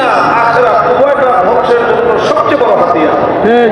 দুনিয়া আখেরা উভয়টা ধ্বংসের জন্য সবচেয়ে বড় হাতিয়ার। হ্যাঁ,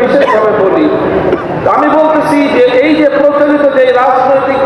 বিশেষভাবে বলি। আমি বলতেছি যে এই যে প্রচলিত যে রাজনৈতিক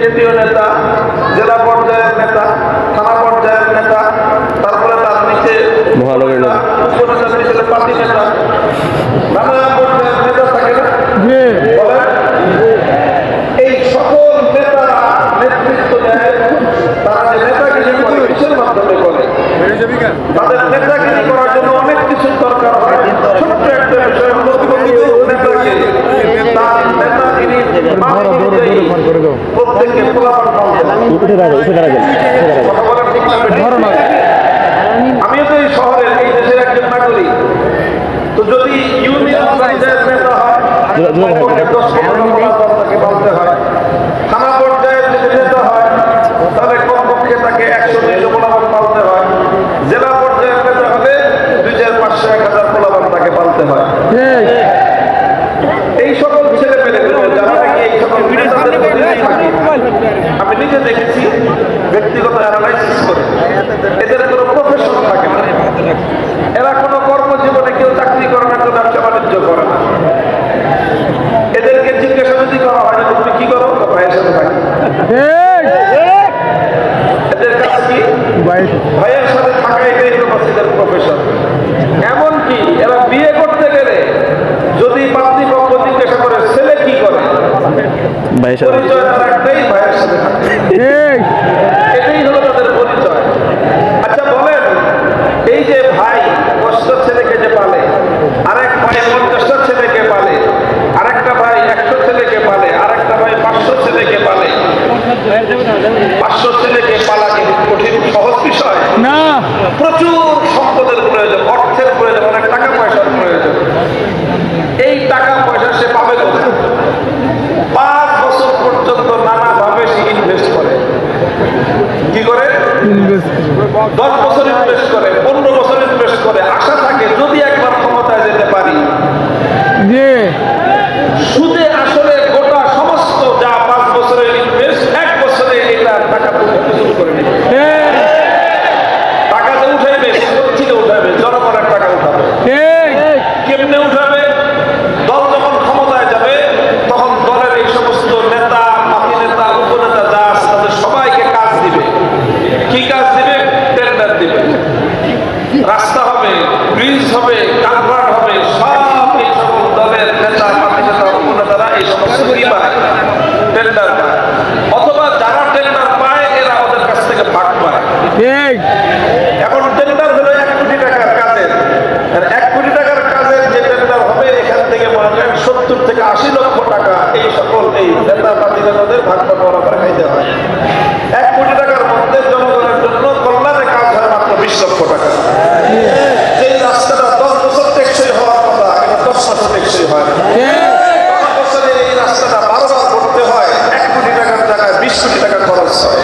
কেন্দ্রীয় নেতা জেলা পর্যায়ের নেতা থানা পর্যায়ের নেতা তারপরে তার নিচে মহানগর নেতা পার্টি নেতা উঠে দাঁড়াবেন উঠে দাঁড়াবেন উঠে দাঁড়াবেন ঠিক। এখন টেন্ডার হলো এক কোটি টাকার কাজের আর এক কোটি টাকার কাজের যে টেন্ডার হবে এখান থেকে মনে করেন সত্তর থেকে আশি লক্ষ টাকা এই সকল এই টেন্ডার বাতিলের ভাগ বরাবর খাইতে হয়। এক কোটি টাকার মধ্যে জনগণের জন্য কল্যাণের কাজ হয় মাত্র বিশ লক্ষ টাকা। এই রাস্তাটা দশ বছর টেকসই হওয়ার কথা কিন্তু দশ বছর টেকসই হয় না। এই রাস্তাটা বারবার করতে হয় এক কোটি টাকার টাকায় বিশ কোটি টাকা খরচ হয়।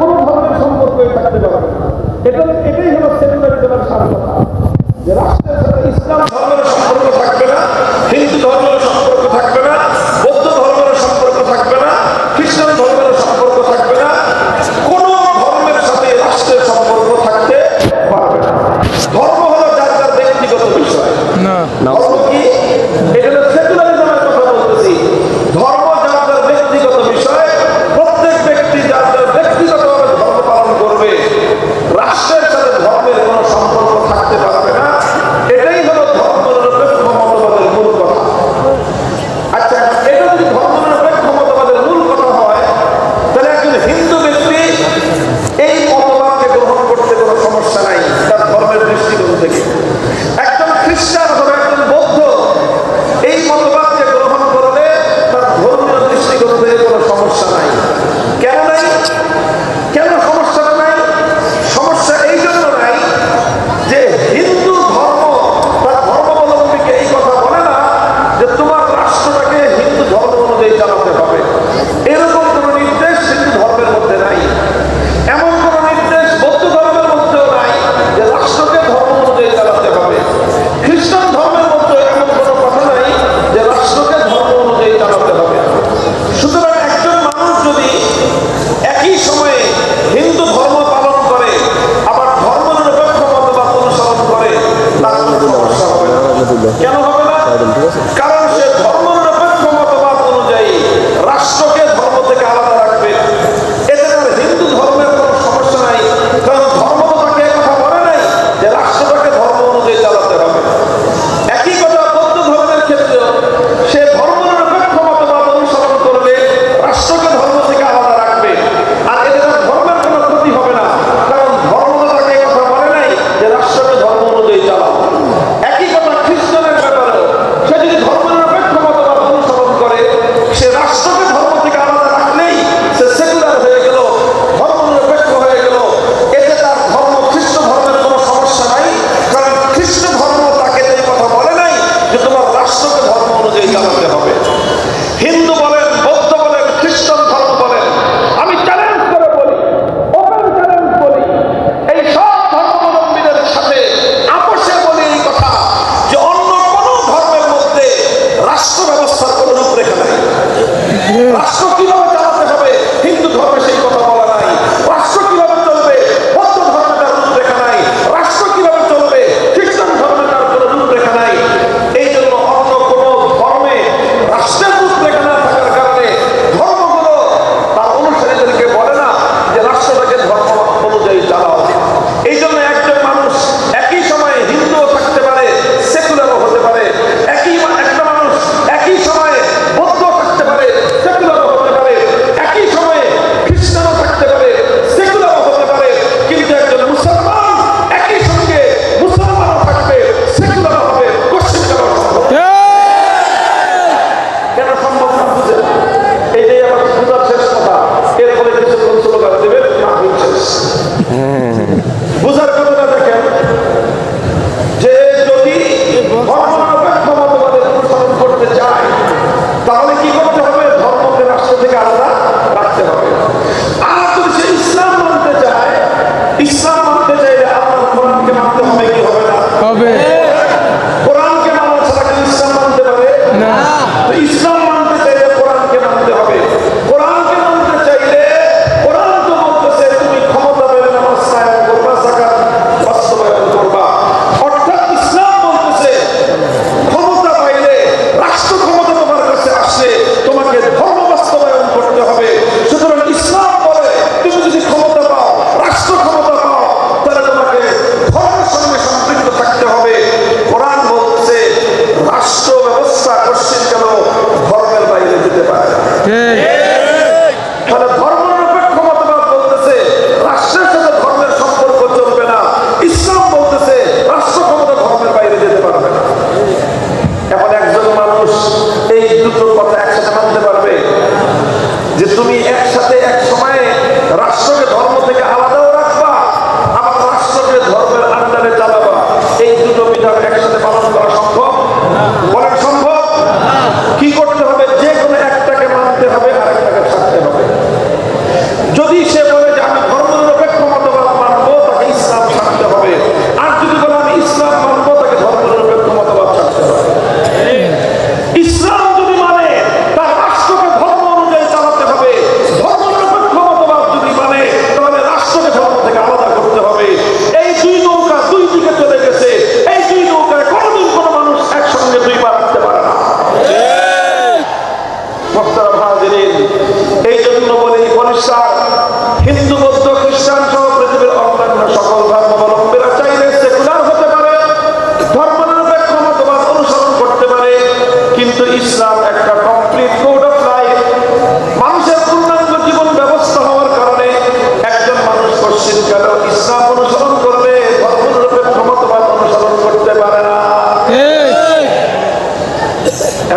কোনো ধরনের সম্পর্ক থাকতে পারবে এটা এটাই হলো সেকুলারিজমের সার্থকতা। যে রাষ্ট্রের সাথে ইসলাম ধর্মের সম্পর্ক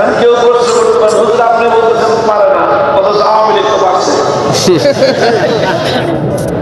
হ্যাঁ? কেউ প্রশ্ন করতে পারেন হুজুর আপনি বলতেছেন পারে না অথচ আওয়ামী লীগ তো পারছে।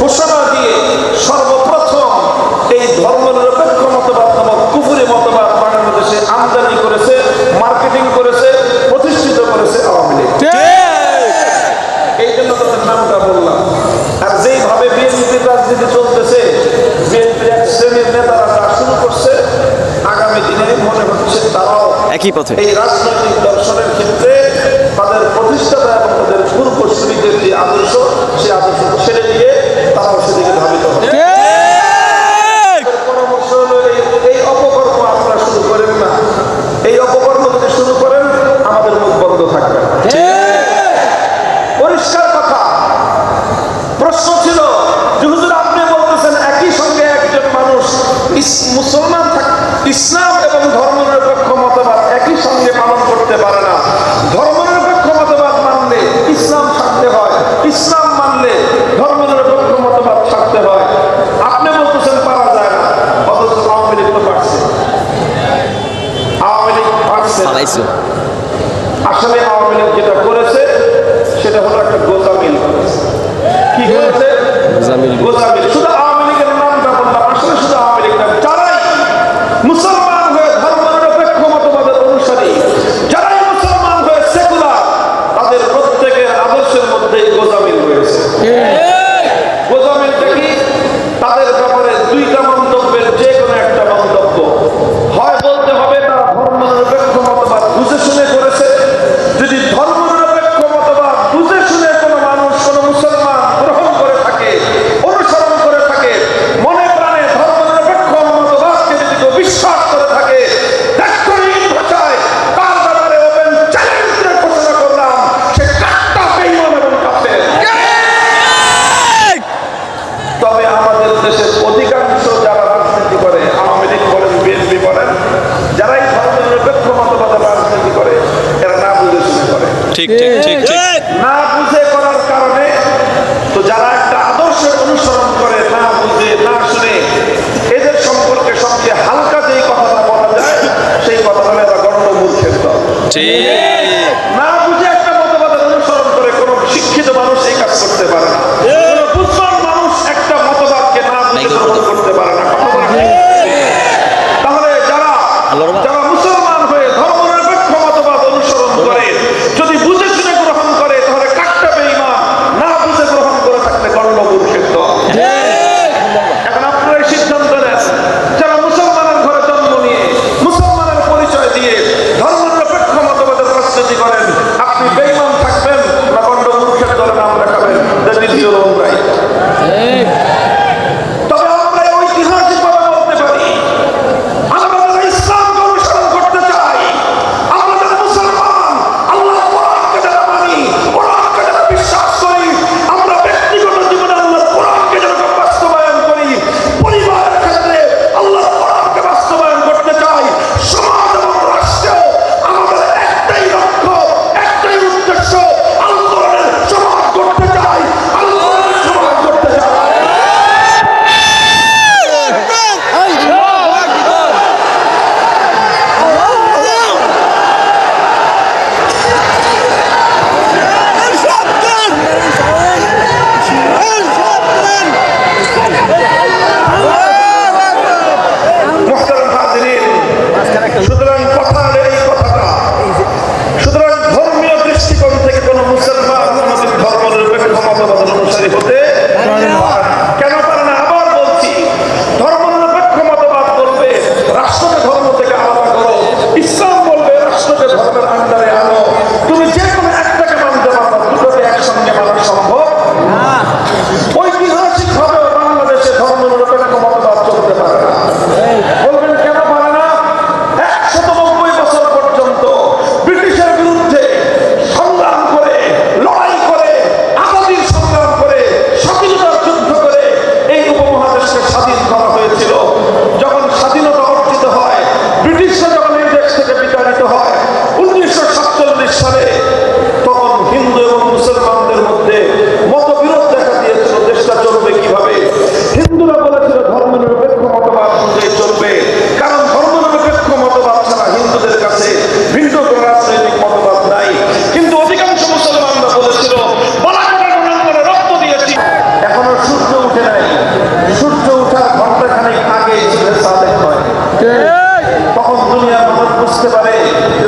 ঘোষণা দিয়ে সর্বপ্রথম এই ধর্ম নিরপেক্ষ মতবাদ নামক কুপুরি মতবাদ বাংলাদেশে আমদানি করেছে মার্কেটিং করেছে প্রতিষ্ঠিত করেছে আওয়ামী লীগ। এই জন্য তাদের নামটা বললাম। আর যেইভাবে বিএনপির রাজনীতি চলতেছে বিএনপির এক শ্রেণির নেতারা তা শুরু করছে আগামী দিনে মনে হচ্ছে তারাও একই পথে। এই রাজনীতি করতে পারে না। ধর্মনিরপেক্ষ মতবাদ মানলে ইসলাম থাকতে হয়। ইসলাম মানলে মতবাদ থাকতে হয়। আপনি বলতেছেন, পারা যায় না। অথচ আওয়ামী লীগ তো পারছে। আওয়ামী লীগ পারছে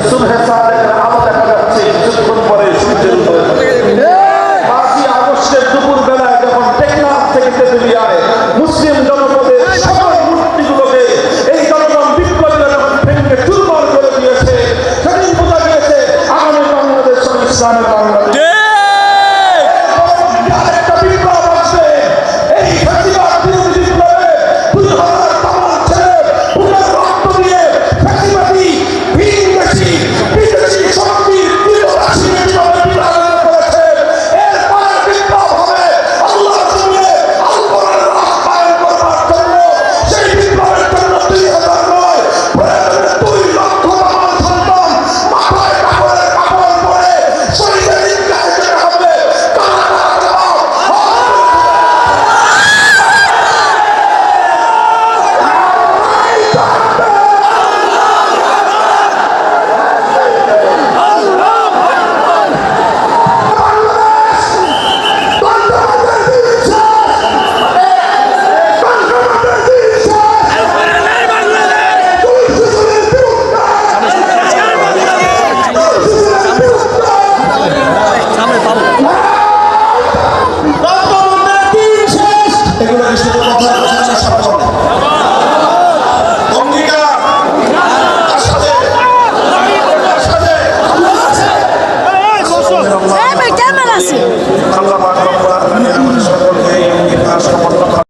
সুলহে সালে